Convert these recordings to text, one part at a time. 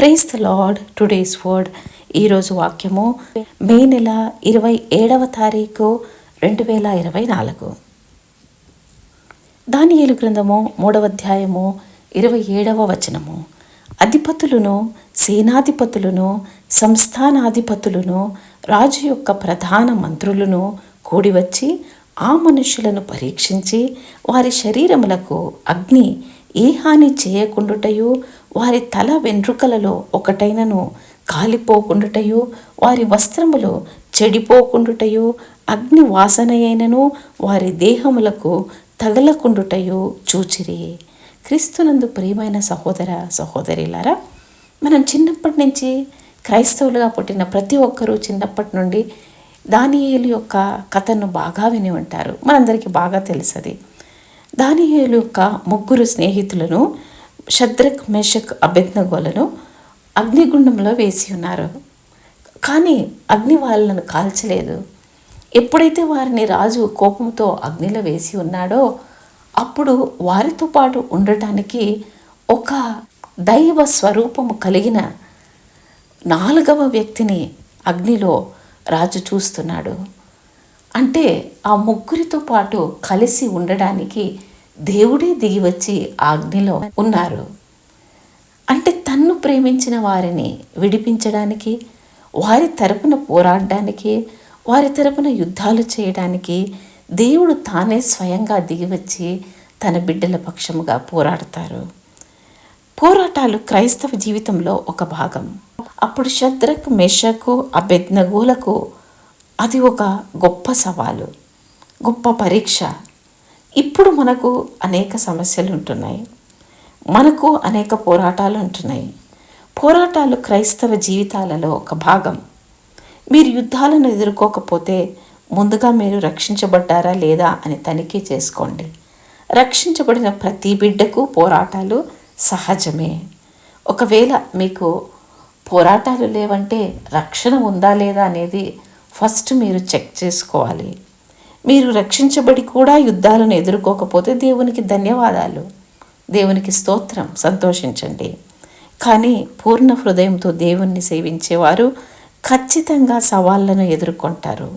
Praise the Lord today's word ఈరోజు వాక్యము మే నెల ఇరవై ఏడవ తారీఖు రెండు వేల ఇరవై నాలుగు. దానియేలు గ్రంథము మూడవ అధ్యాయము ఇరవై ఏడవ వచనము. అధిపతులను సేనాధిపతులను సంస్థానాధిపతులను రాజు యొక్క ప్రధాన మంత్రులను కూడివచ్చి ఆ మనుషులను పరీక్షించి వారి శరీరములకు అగ్ని ఏ హాని చేయకుండుటయు వారి తల వెంట్రుకలలో ఒకటైనను కాలిపోకుండుటయు వారి వస్త్రములు చెడిపోకుండుటయు అగ్ని వాసనయైనను వారి దేహములకు తగలకుండుటయు చూచిరి. క్రీస్తునందు ప్రియమైన సహోదర సహోదరిలారా మనం చిన్నప్పటి నుంచి క్రైస్తవులుగా పుట్టిన ప్రతి ఒక్కరూ చిన్నప్పటి నుండి దానియేలు యొక్క కథను బాగా విని ఉంటారు. మనందరికీ బాగా తెలుసది. దానియేలు యొక్క ముగ్గురు స్నేహితులను షద్రక్ మేషక్ అభెజ్ఞగోలను అగ్నిగుండంలో వేసి ఉన్నారు. కానీ అగ్ని వాళ్ళను కాల్చలేదు. ఎప్పుడైతే వారిని రాజు కోపంతో అగ్నిలో వేసి ఉన్నాడో అప్పుడు వారితో పాటు ఉండటానికి ఒక దైవ స్వరూపము కలిగిన నాలుగవ వ్యక్తిని అగ్నిలో రాజు చూస్తున్నాడు. అంటే ఆ ముగ్గురితో పాటు కలిసి ఉండడానికి దేవుడే దిగి వచ్చి ఆజ్ఞలో ఉన్నారు. అంటే తన్ను ప్రేమించిన వారిని విడిపించడానికి వారి తరపున పోరాడడానికి వారి తరపున యుద్ధాలు చేయడానికి దేవుడు తానే స్వయంగా దిగివచ్చి తన బిడ్డల పక్షముగా పోరాడతారు. పోరాటాలు క్రైస్తవ జీవితంలో ఒక భాగం. అప్పుడు శత్రక్ మెషకు అభెజ్ఞగోలకు అది ఒక గొప్ప సవాలు గొప్ప పరీక్ష. ఇప్పుడు మనకు అనేక సమస్యలు ఉంటున్నాయి. మనకు అనేక పోరాటాలు ఉంటున్నాయి. పోరాటాలు క్రైస్తవ జీవితాలలో ఒక భాగం. మీరు యుద్ధాలను ఎదుర్కోకపోతే ముందుగా మీరు రక్షించబడ్డారా లేదా అని తనిఖీ చేసుకోండి. రక్షించబడిన ప్రతి బిడ్డకు పోరాటాలు సహజమే. ఒకవేళ మీకు పోరాటాలు లేవంటే రక్షణ ఉందా లేదా అనేది ఫస్ట్ మీరు చెక్ చేసుకోవాలి. మీరు రక్షించబడి కూడా యుద్ధాలను ఎదుర్కోకపోతే దేవునికి ధన్యవాదాలు. దేవునికి స్తోత్రం. సంతోషించండి. కానీ పూర్ణ హృదయంతో దేవుణ్ణి సేవించేవారు ఖచ్చితంగా సవాళ్ళను ఎదుర్కొంటారు.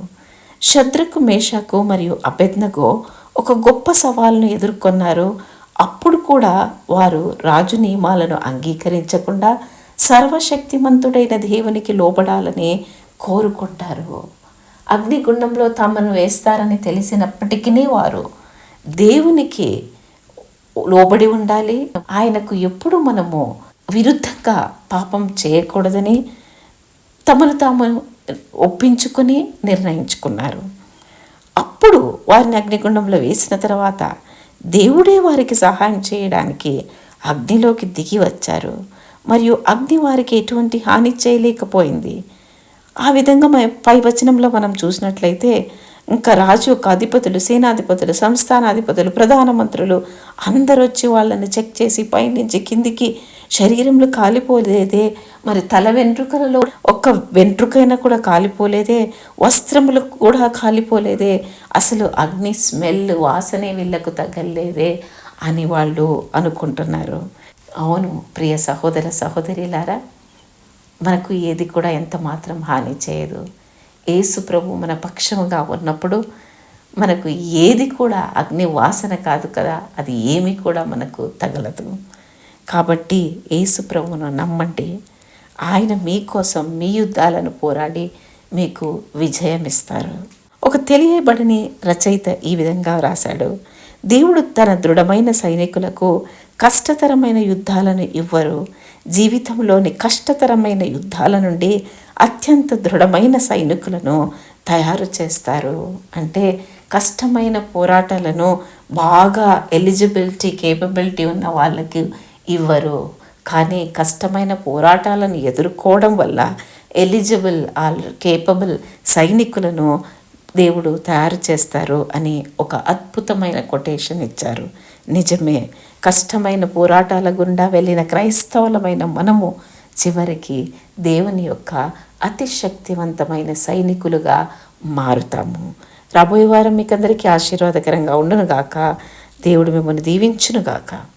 శత్రుకు మేషకు మరియు అభెజ్ఞకు ఒక గొప్ప సవాల్ను ఎదుర్కొన్నారు. అప్పుడు కూడా వారు రాజు నియమాలను అంగీకరించకుండా సర్వశక్తిమంతుడైన దేవునికి లోబడాలని కోరుకుంటారు. అగ్నిగుండంలో తమను వేస్తారని తెలిసినప్పటికీ వారు దేవునికి లోబడి ఉండాలి. ఆయనకు ఎప్పుడు మనము విరుద్ధంగా పాపం చేయకూడదని తమను తాము ఒప్పించుకొని నిర్ణయించుకున్నారు. అప్పుడు వారిని అగ్నిగుండంలో వేసిన తర్వాత దేవుడే వారికి సహాయం చేయడానికి అగ్నిలోకి దిగి వచ్చారు. మరియు అగ్ని వారికి ఎటువంటి హాని చేయలేకపోయింది. ఆ విధంగా పై వచనంలో మనం చూసినట్లయితే ఇంకా రాజు యొక్క అధిపతులు సేనాధిపతులు సంస్థానాధిపతులు ప్రధానమంత్రులు అందరూ వచ్చి వాళ్ళని చెక్ చేసి పైనుంచి కిందికి శరీరంలో కాలిపోలేదే. మరి తల వెంట్రుకలలో ఒక్క వెంట్రుకైనా కూడా కాలిపోలేదే. వస్త్రములు కూడా కాలిపోలేదే. అసలు అగ్ని స్మెల్ వాసనే వీళ్ళకు తగ్గలేదే అని వాళ్ళు అనుకుంటున్నారు. అవును ప్రియ సహోదర సహోదరిలారా మనకు ఏది కూడా ఎంత మాత్రం హాని చేయదు. ఏసు ప్రభు మన పక్షముగా ఉన్నప్పుడు మనకు ఏది కూడా అగ్ని వాసన కాదు కదా అది ఏమి కూడా మనకు తగలదు. కాబట్టి ఏసు ప్రభువును నమ్మండి. ఆయన మీకోసం మీ యుద్ధాలను పోరాడి మీకు విజయం ఇస్తారు ఒక తెలియబడని రచయిత ఈ విధంగా రాశాడు దేవుడు తన దృఢమైన సైనికులకు కష్టతరమైన యుద్ధాలను ఇవ్వరు. జీవితంలోని కష్టతరమైన యుద్ధాల నుండి అత్యంత దృఢమైన సైనికులను తయారు చేస్తారు. అంటే కష్టమైన పోరాటాలను బాగా ఎలిజిబిలిటీ కేపబిలిటీ ఉన్న వాళ్ళకి ఇవ్వరు. కానీ కష్టమైన పోరాటాలను ఎదుర్కోవడం వల్ల ఎలిజిబుల్ ఆల్ కేపబుల్ సైనికులను దేవుడు తయారు చేస్తారు అని ఒక అద్భుతమైన కొటేషన్ ఇచ్చారు. నిజమే కష్టమైన పోరాటాల గుండా వెళ్ళిన క్రైస్తవులమైన మనము చివరికి దేవుని యొక్క అతి శక్తివంతమైన సైనికులుగా మారుతాము. రాబోయే వారం మీకు అందరికీ ఆశీర్వాదకరంగా ఉండునుగాక. దేవుడు మిమ్మల్ని దీవించునుగాక.